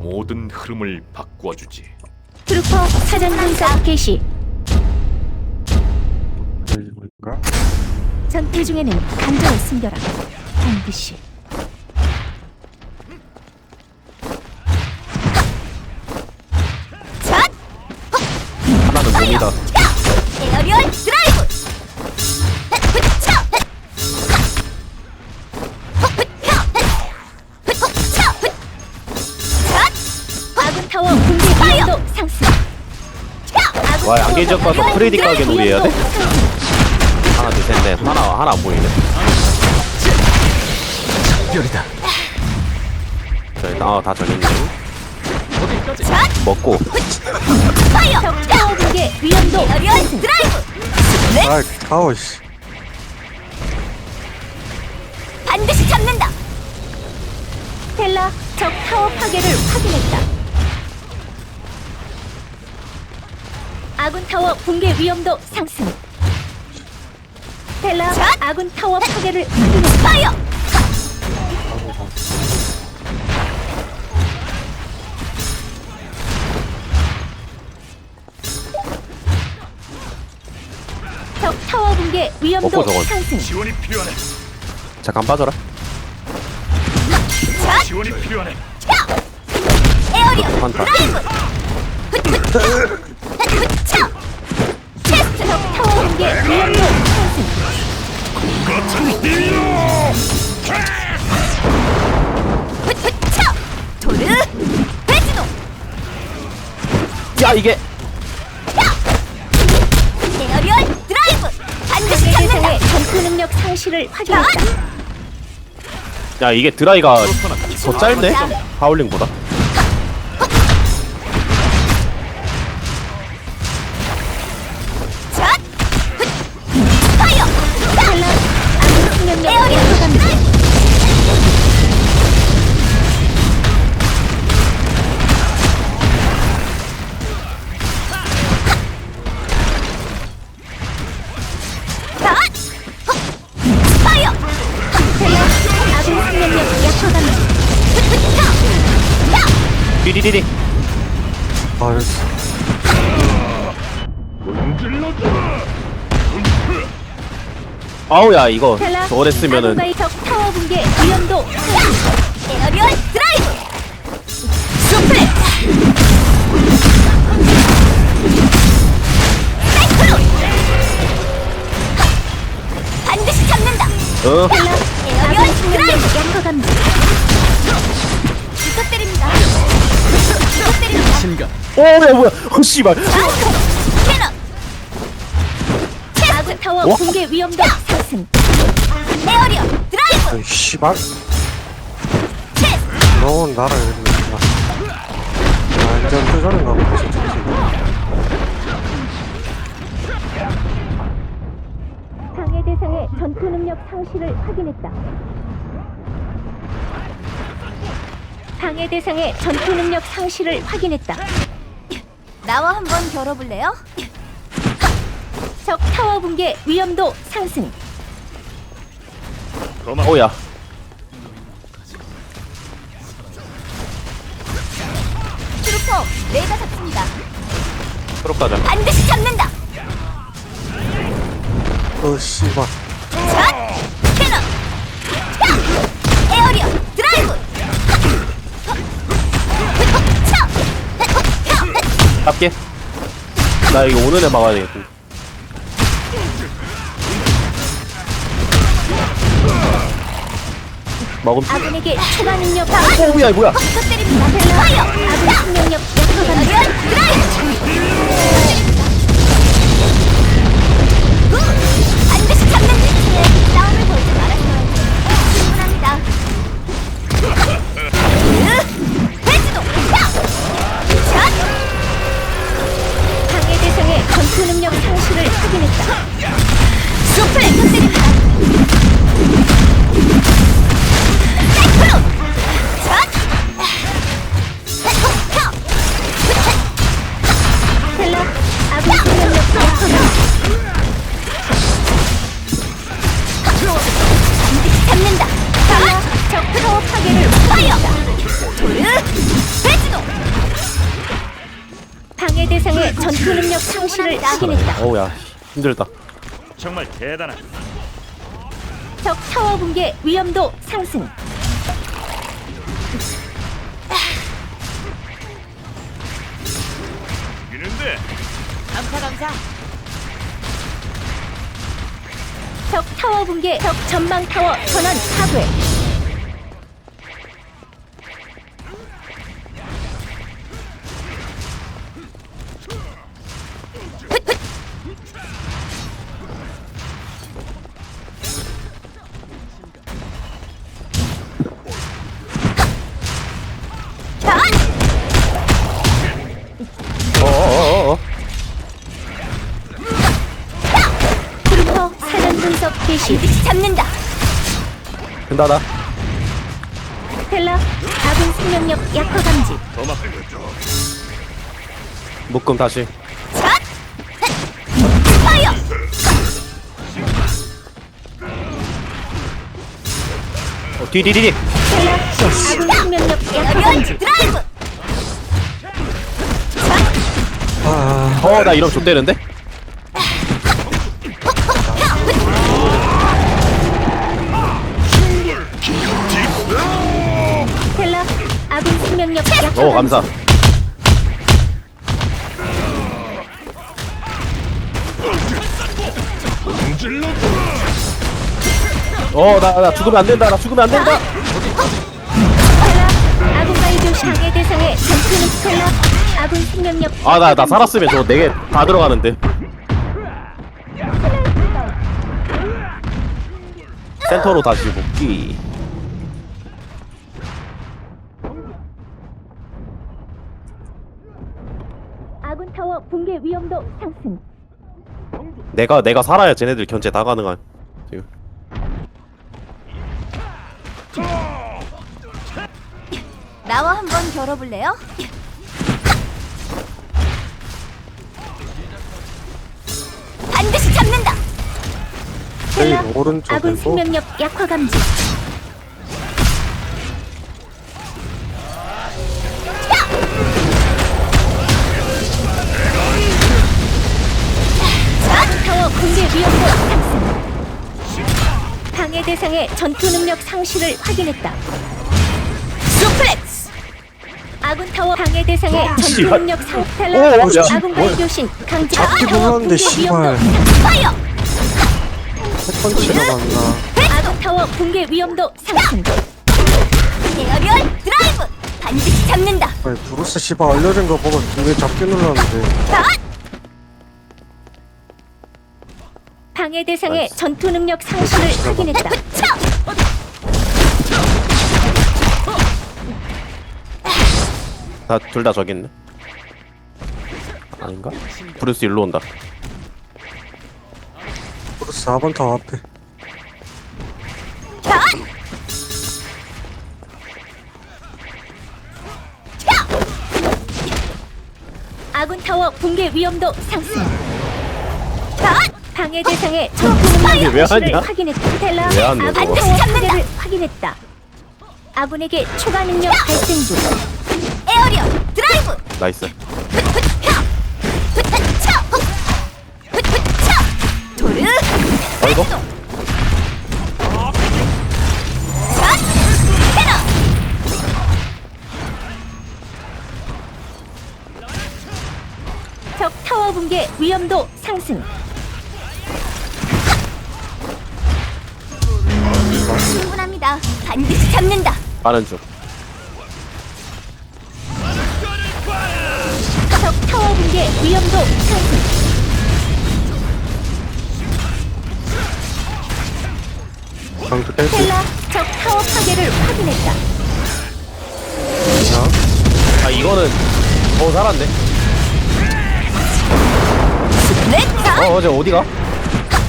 모든 흐름을 바꾸어주지. 트루퍼 사전 분석 개시. 전투 중에는 감정을 숨겨라. 반드시. 양계적 가서 프레디 가게 놀이 해야 돼? 위험도 상승. 하나, 둘, 셋, 넷. 하나, 하나 안 보이네. 별이다. 자, 일단, 아, 다 정했네. 어디까지? 먹고. 파이어! 적 타워 공개 위험도 상승. 드라이브! 아, 타워 씨. 반드시 잡는다! 텔라 적 타워 파괴를 확인했다. 아군 타워 붕괴 위험도 상승. 텔라 샷! 아군 타워 파괴를 확인했다. 파이어! 적 타워 붕괴 위험도 먹고. 상승. 지원이 필요하네. 잠깐 빠져라. 샷! 지원이 필요하네. 에어리얼 환타. 드라이브! 적. 같은 힘이요. 도르! 야, 이게. 에어리얼 드라이브! 반드시 잡는다! 전투 능력 상실을 확인했다. 야, 이게 드라이가. 더 짧네? 하울링보다. 띠리리리. 아, 됐어. 아우, 야, 이거. 텔라 저거 됐으면은. 아군과의 적 타워 붕괴 위험도 상승. 에어리얼 드라이브! 수플렉스! 사이클론! 반드시 잡는다! 어? 어, 씨발. 캐논! 아군 타워 와. 붕괴 위험도 상승. 에어리얼 드라이브! 아이, 씨발. 체스! 너무 나를. 완전 투자인가 보다, 진짜. 방해 대상의 전투 능력 상실을 확인했다. 방해 대상의 전투 능력 상실을 확인했다. 나와 한번 겨뤄볼래요? 적 타워 붕괴 위험도 상승. 오, 야. 트루퍼, 내가 잡습니다. 트럭 가자. 반드시 잡는다! 어, 씨발. 잡게. 나 이거 오는 애 막아야 되겠고. 먹음. 아군에게 추가 능력 오, 야, 뭐야. 부탁드립니다. 텔라 파이어! 아군 생명력. 에어리얼 드라이브! 상실을 확인했다. 어우 야 힘들다 정말 대단한 적 타워 붕괴 위험도 상승. 이는데 감사 감사. 적 타워 붕괴, 적 전방 타워 전원 파괴. 분석 개시. 잡는다. 된다다 스텔라 아군 생명력 약화 감지. 묶음 다시 샷. 파이어. 어, 뒤뒤뒤뒤 스텔라 아군 생명력 약화 에어리얼 감지. 드라이브. 아, 어나 이러면 좆되는데? 감지. 감사. 어나 나 죽으면 안 된다 나 죽으면 안 된다. 스텔라 아군과의 교신 방해 대상의 전투는 스텔라 아군 생명력 아 나 나 살았으면 저거 네개다 들어가는데. 센터로 다시 복귀 아군 타워 붕괴 위험도 상승. 내가 내가 살아야 쟤네들 견제 다 가능한 지금 나와 한번 겨뤄볼래요? 반드시 잡는다. 제일 스텔라 오른쪽에 아군 또 생명력 약화 감지. 타워 붕괴 위험도 상승. 방해 대상의 전투 능력 상실을 확인했다. 수플렉스. 아군 타워 방해 대상의 전투 씨발. 능력 오, 상탈라 야, 아군과의 뭐야. 교신 강제 잡기 붕괴 위험도 씨발. 파이어. 첫 번째로 만나. 아군 타워 붕괴 위험도 상승. 에어리얼 드라이브. 반드시 잡는다. 아니, 브루스 씨발 알려준 거 보고 두개 잡기 눌렀는데. 샷. 방해 대상의. 전투 능력 상실을 확인했다. 차. 다둘 다 저기 있네 아닌가? 브루스 일로 온다 브루스 4번 타워 앞에. 샷. 아군 타워 붕괴 위험도 상승. 샷. 방해 대상의 왜 하냐? 확인했다. 스텔라 왜 하냐, 아군 저거? 타워 파괴를 확인했다. 아군에게 추가 능력 발생 중. 에어리얼 드라이브. 나이스. 도르. 샷. 테러. 적 타워 붕괴 위험도 상승. 반드시 잡는다. 빠른 중적 타워 붕괴 위험도 상승. 방수 뺄수 스텔라 적 타워 파괴를 확인했다. 있나? 아 이거는 어 살았네. 어 어제 어디가?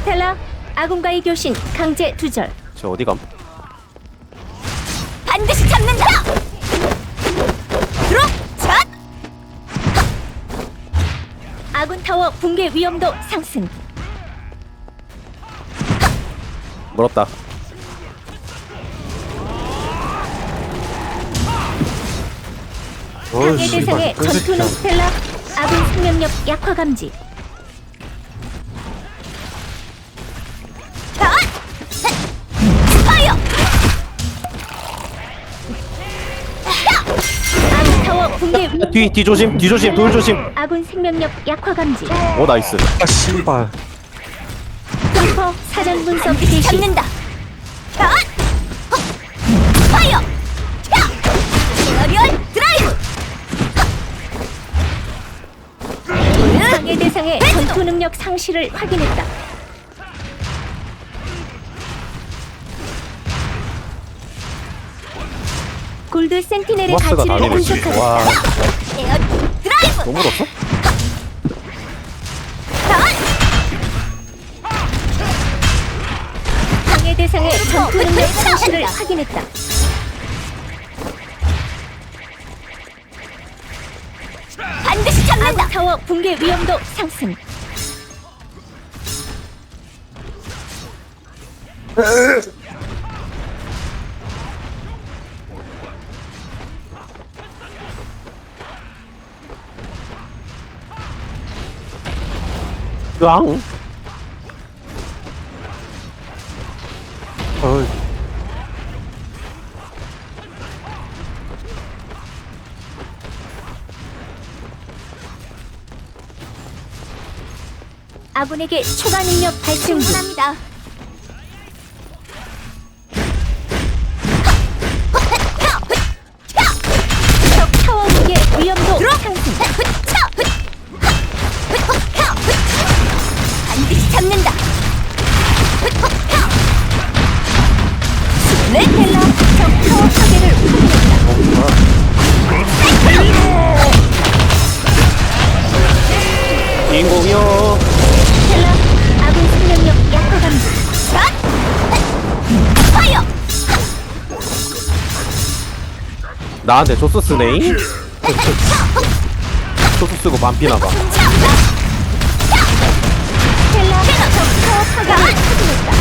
스텔라 아군과의 교신 강제 두절. 저 어디감? 아군 타워 붕괴 위험도 상승. 멀었다 방해 대상의 씨발. 그 전투능 새끼야. 스텔라 아군 생명력 약화 감지. 뒤, 뒤 조심, 뒤 조심, 돌 조심. 아군 생명력 약화 감지. 오, 나이스. 아 씨발 템퍼 사전 분석 개시. 잡는다. 자! 헉! 파이어! 야! 에어리얼 드라이브! 방해 대상의 전투 능력 상실을 확인했다. 골드 센티넬의 가치를. 분석하다. 와, 에어 드라이브! 너무 물었어? 자! 방해 대상의 전투 능력 상실을 확인했다. 반드시 잡는다. 타워 붕괴 위험도 상승. 으앙. 어 아군에게 초과 능력 발생 중. 충분합니다. 적 타워 붕괴 위험도 상승. 나한테 조스 쓰네잉? 조스 쓰고 반피나봐. 텔라 적 타워 파괴를